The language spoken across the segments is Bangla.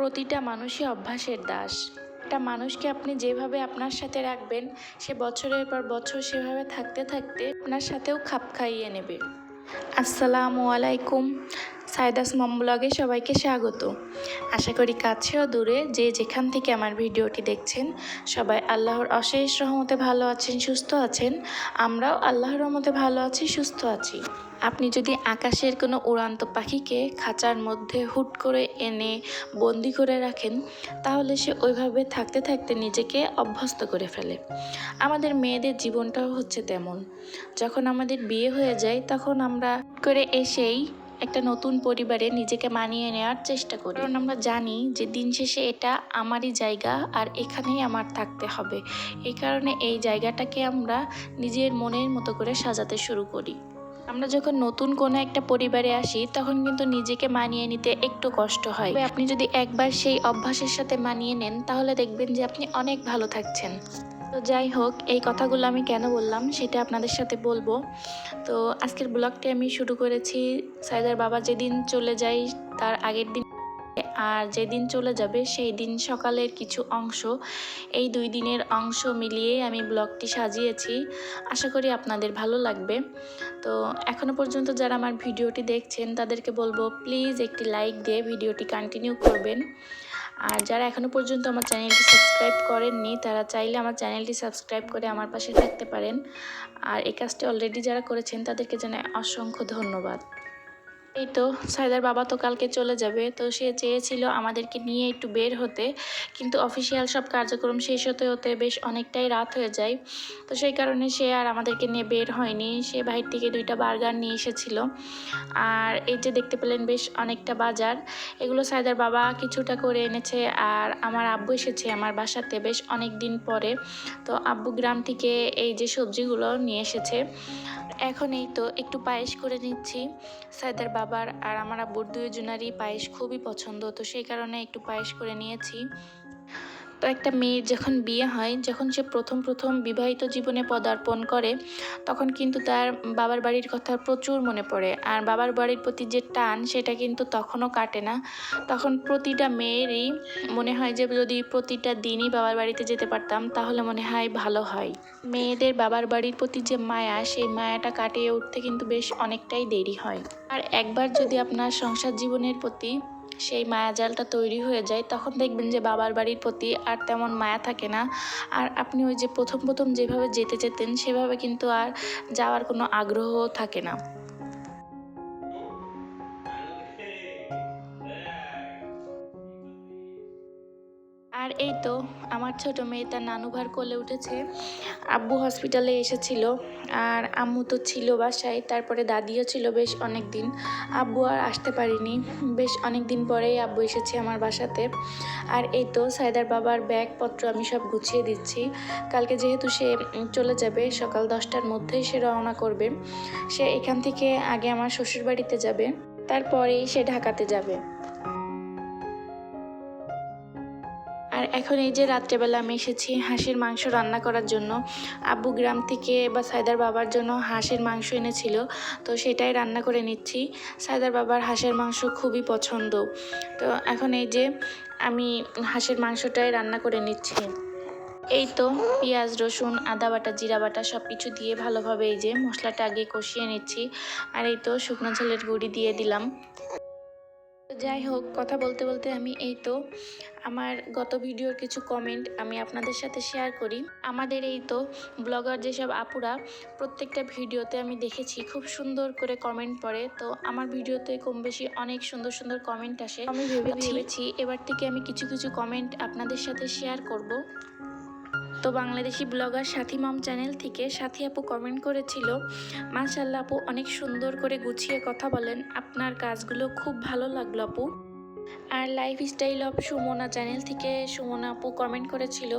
প্রতিটা মানুষই অভ্যাসের দাস। একটা মানুষকে আপনি যেভাবে আপনার সাথে রাখবেন, সে বছরের পর বছর সেভাবে থাকতে থাকতে আপনার সাথেও খাপ খাইয়ে নেবে। আসসালামু আলাইকুম। সাইদাস মম ব্লগে সবাইকে স্বাগত। আশা করি কাছে ও দূরে যে যেখান থেকে আমার ভিডিওটি দেখছেন, সবাই আল্লাহর অশেষ রহমতে ভালো আছেন, সুস্থ আছেন। আমরাও আল্লাহর রহমতে ভালো আছি, সুস্থ আছি। আপনি যদি আকাশের কোনো উড়ান্ত পাখিকে খাঁচার মধ্যে হুট করে এনে বন্দি করে রাখেন, তাহলে সে ওইভাবে থাকতে থাকতে নিজেকে অভ্যস্ত করে ফেলে। আমাদের মেয়েদের জীবনটাও হচ্ছে তেমন। যখন আমাদের বিয়ে হয়ে যায়, তখন আমরা করে এসেই একটা নতুন পরিবারে নিজেকে মানিয়ে নেওয়ার চেষ্টা করি। কারণ আমরা জানি যে দিন শেষে এটা আমারই জায়গা আর এখানেই আমার থাকতে হবে। এই কারণে এই জায়গাটাকে আমরা নিজের মনের মতো করে সাজাতে শুরু করি। আমরা যখন নতুন কোনো একটা পরিবারে আসি, তখন কিন্তু নিজেকে মানিয়ে নিতে একটু কষ্ট হয়। আপনি যদি একবার সেই অভ্যাসের সাথে মানিয়ে নেন, তাহলে দেখবেন যে আপনি অনেক ভালো থাকছেন। তো যাই হোক, এই কথাগুলো আমি কেন বললাম সেটা আপনাদের সাথে বলব। তো আজকের ব্লগটি আমি শুরু করেছি সাইদার বাবা যেদিন চলে যায় তার আগের দিন আর যেদিন চলে যাবে সেই দিন সকালের কিছু অংশ, এই দুই দিনের অংশ মিলিয়ে আমি ব্লগটি সাজিয়েছি। আশা করি আপনাদের ভালো লাগবে। তো এখনও পর্যন্ত যারা আমার ভিডিওটি দেখছেন তাদেরকে বলব, প্লিজ একটি লাইক দিয়ে ভিডিওটি কন্টিনিউ করবেন। আর যারা এখনও পর্যন্ত আমার চ্যানেলটি সাবস্ক্রাইব করেননি, তারা চাইলে আমার চ্যানেলটি সাবস্ক্রাইব করে আমার পাশে থাকতে পারেন। আর এই কাজটি অলরেডি যারা করেছেন, তাদেরকে জানাই অসংখ্য ধন্যবাদ। এই তো সাইদার বাবা তো কালকে চলে যাবে, তো সে চেয়েছিল আমাদেরকে নিয়ে একটু বের হতে, কিন্তু অফিসিয়াল সব কার্যক্রম শেষ হতে হতে বেশ অনেকটাই রাত হয়ে যায়। তো সেই কারণে সে আর আমাদেরকে নিয়ে বের হয়নি, সে বাহির থেকে দুইটা বার্গার নিয়ে এসেছিল। আর এই যে দেখতে পেলেন বেশ অনেকটা বাজার, এগুলো সাইদার বাবা কিছুটা করে এনেছে, আর আমার আব্বু এসেছে আমার বাসাতে বেশ অনেক দিন পরে। তো আব্বু গ্রাম থেকে এই যে সবজিগুলো নিয়ে এসেছে। এখন এই তো একটু পায়েস করে নিচ্ছি সাইদার বাবার আর আমার আব্বুর দুজনারই পায়েস খুবই পছন্দ, তো সেই কারণে একটু পায়েস করে নিয়েছি। তো একটা মেয়ের যখন বিয়ে হয়, যখন সে প্রথম প্রথম বিবাহিত জীবনে পদার্পণ করে, তখন কিন্তু তার বাবার বাড়ির কথা প্রচুর মনে পড়ে। আর বাবার বাড়ির প্রতি যে টান, সেটা কিন্তু তখনও কাটে না। তখন প্রতিটা মেয়েরই মনে হয় যে, যদি প্রতিটা দিনই বাবার বাড়িতে যেতে পারতাম, তাহলে মনে হয় ভালো হয়। মেয়েদের বাবার বাড়ির প্রতি যে মায়া, সেই মায়াটা কাটিয়ে উঠতে কিন্তু বেশ অনেকটাই দেরি হয়। আর একবার যদি আপনার সংসার জীবনের প্রতি সেই মায়াজালটা তৈরি হয়ে যায়, তখন দেখবেন যে বাবার বাড়ির প্রতি আর তেমন মায়া থাকে না। আর আপনি ওই যে প্রথম প্রথম যেভাবে যেতে যেতেন, সেভাবে কিন্তু আর যাওয়ার কোনো আগ্রহ থাকে না। আর এই তো আমার ছোট মেয়ে তার নানুভার কোলে উঠেছে। আব্বু হসপিটালে এসেছিল আর আম্মু তো ছিল বাসায়, তারপরে দাদিও ছিল বেশ অনেক দিন আব্বু আর আসতে পারিনি। বেশ অনেক দিন পরেই আব্বু এসেছে আমার বাসাতে। আর এই তো সাইদার বাবার ব্যাগপত্র আমি সব গুছিয়ে দিচ্ছি। কালকে যেহেতু সে চলে যাবে, সকাল দশটার মধ্যেই সে রওনা করবে। সে এখান থেকে আগে আমার শ্বশুর বাড়িতে যাবে, তারপরেই সে ঢাকাতে যাবে। এখন এই যে রাত্রেবেলা আমি এসেছি হাঁসের মাংস রান্না করার জন্য। আব্বু গ্রাম থেকে বা সাইদার বাবার জন্য হাঁসের মাংস এনেছিল, তো সেটাই রান্না করে নিচ্ছি। সাইদার বাবার হাঁসের মাংস খুবই পছন্দ। তো এখন এই যে আমি হাঁসের মাংসটাই রান্না করে নিচ্ছি। এই তো পেঁয়াজ, রসুন, আদা বাটা, জিরা বাটা সব কিছু দিয়ে ভালোভাবে এই যে মশলাটা আগে কষিয়ে নিচ্ছি। আর এই তো শুকনো ঝোলের গুঁড়ি দিয়ে দিলাম। যাই হোক কথা বলতে বলতে আমি এই তো। আমার গত ভিডিওর কিছু কমেন্ট আমি আপনাদের সাথে শেয়ার করি। আমাদের এই তো ব্লগার যেসব আপুরা প্রত্যেকটা ভিডিওতে আমি দেখেছি খুব সুন্দর করে কমেন্ট পড়ে। তো আমার ভিডিওতে কম বেশি অনেক সুন্দর সুন্দর কমেন্ট আসে। আমি ভেবে ভেবেছি এবার থেকে আমি কিছু কিছু কমেন্ট আপনাদের সাথে শেয়ার করব। তো বাংলাদেশি ব্লগার সাথী মম চ্যানেল থেকে সাথী আপু কমেন্ট করেছিল মাশাল্লাহ আপু, অনেক সুন্দর করে গুছিয়ে কথা বলেন। আপনার কাজগুলো খুব ভালো লাগল আপু। আর life style of Sumana channel থেকে সুমনা আপু কমেন্ট করেছিল,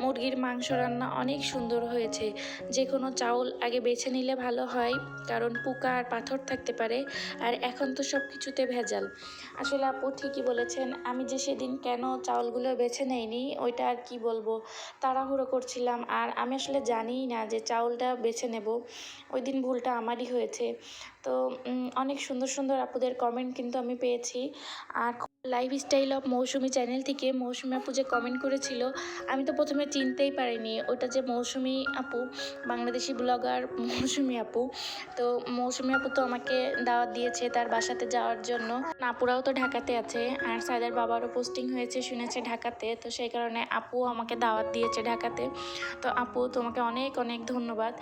মুরগির মাংস রান্না অনেক সুন্দর হয়েছে। যে কোনো চাউল আগে বেছে নিলে ভালো হয়, কারণ পোকা আর পাথর থাকতে পারে, আর এখন তো সব কিছুতে ভেজাল। আসলে আপু ঠিকই বলেছেন, আমি যে সেদিন কেন চাউলগুলো বেছে নেইনি, ওইটা আর কি বলব? তাড়াহুড়ো করছিলাম, আর আমি আসলে জানিই না যে চাউলটা বেছে নেব। ওই দিন ভুলটা আমারই হয়েছে। তো অনেক সুন্দর সুন্দর আপুদের কমেন্ট কিন্তু আমি পেয়েছি। আর life style of Mousumi channel থেকে মৌসুমি আপু যে কমেন্ট করেছিল, আমি তো প্রথমে চিনতেই পারিনি। ওটা যে মৌসুমি আপু, বাংলাদেশি ব্লগার মৌসুমি আপু, তো মৌসুমি আপু তো আমাকে দাওয়াত দিয়েছে তার বাসাতে যাওয়ার জন্য। আপুরাও তো ঢাকাতে আছে, আর সাইদার বাবারও পোস্টিং হয়েছে, শুনেছে ঢাকাতে, তো সেই কারণে আপু আমাকে দাওয়াত দিয়েছে ঢাকাতে। তো আপু, তোমাকে অনেক অনেক ধন্যবাদ।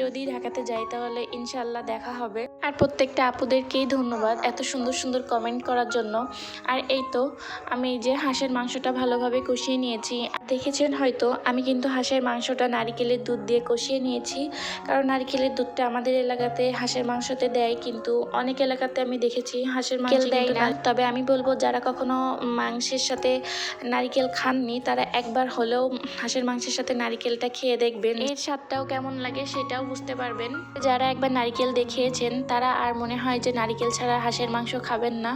যদি ঢাকাতে যাই তাহলে ইনশাল্লাহ দেখা হবে। আর প্রত্যেকটা আপুদেরকেই ধন্যবাদ এত সুন্দর সুন্দর কমেন্ট করার জন্য। আর এই তো আমি এই যে হাঁসের মাংসটা ভালোভাবে কষিয়ে নিয়েছি। দেখেছেন হয়তো আমি কিন্তু হাঁসের মাংসটা নারিকেলের দুধ দিয়ে কষিয়ে নিয়েছি। কারণ নারিকেলের দুধটা আমাদের এলাকাতে হাঁসের মাংসতে দেয় কিন্তু অনেক এলাকাতে আমি দেখেছি হাঁসের মাংস দেয় না। তবে আমি বলব যারা কখনো মাংসের সাথে নারিকেল খাননি তারা একবার হলেও হাঁসের মাংসের সাথে নারিকেলটা খেয়ে দেখবেন। এর স্বাদটাও কেমন লাগে সেটাও বুঝতে পারবেন। যারা একবার নারিকেল দেখিয়েছেন তারা আর মনে হয় যে নারিকেল ছাড়া হাঁসের মাংস খাবেন না।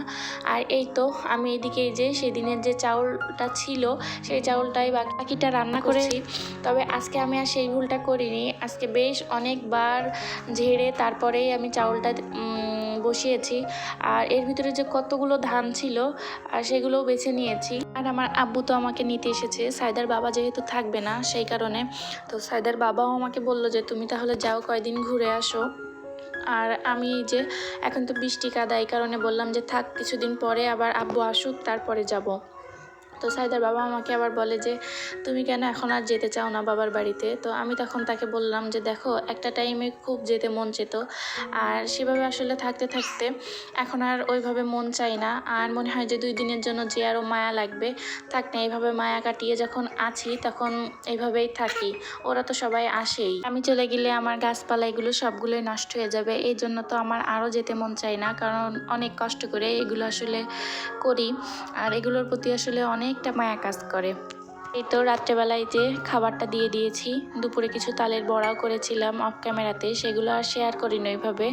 আর এই তো আমি এই যে সেদিনের যে চাউলটা ছিল সেই চাউলটাই বাকি- বাকিটা রান্না করেছি। তবে আজকে আমি আর সেই ভুলটা করিনি। আজকে বেশ অনেকবার ঝেড়ে তারপরেই আমি চাউলটা বসিয়েছি। আর এর ভিতরে যে কতগুলো ধান ছিল আর সেগুলোও বেছে নিয়েছি। আর আমার আব্বু তো আমাকে নিতে এসেছে। সাইদার বাবা যেহেতু থাকবে না সেই কারণে। তো সাইদার বাবাও আমাকে বলল যে তুমি তাহলে যাও কয়দিন ঘুরে আসো। আর আমি যে এখন তো বৃষ্টি কাদা এই কারণে বললাম যে থাক, কিছুদিন পরে আবার আব্বু আসুক, তারপরে যাব। তো সাইদার বাবা আমাকে আবার বলে যে, তুমি কেন এখন আর যেতে চাও না বাবার বাড়িতে? তো আমি তখন তাকে বললাম যে, দেখো, একটা টাইমে খুব যেতে মন চেত। আর সেভাবে আসলে থাকতে থাকতে এখন আর ওইভাবে মন চাই না। আর মনে হয় যে, দুই দিনের জন্য যে আরও মায়া লাগবে, থাক না, এইভাবে মায়া কাটিয়ে যখন আছি, তখন এইভাবেই থাকি। ওরা তো সবাই আসেই। আমি চলে গেলে আমার গাছপালা এগুলো সবগুলোই নষ্ট হয়ে যাবে। এই জন্য তো আমার আরও যেতে মন চায় না। কারণ অনেক কষ্ট করে এগুলো আসলে করি। আর এগুলোর প্রতি আসলে অনেকটা মায়া কাজ করে। এই তো রাত্রেবেলায় যে খাবারটা দিয়ে দিয়েছি, দুপুরে কিছু তালের বড়াও করেছিলাম অফ ক্যামেরাতে সেগুলো আর শেয়ার করিনি ওইভাবে।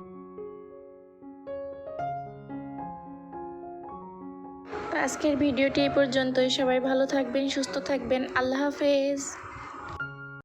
আজকের ভিডিওটি এই পর্যন্তই। সবাই ভালো থাকবেন, সুস্থ থাকবেন। আল্লাহ হাফেজ।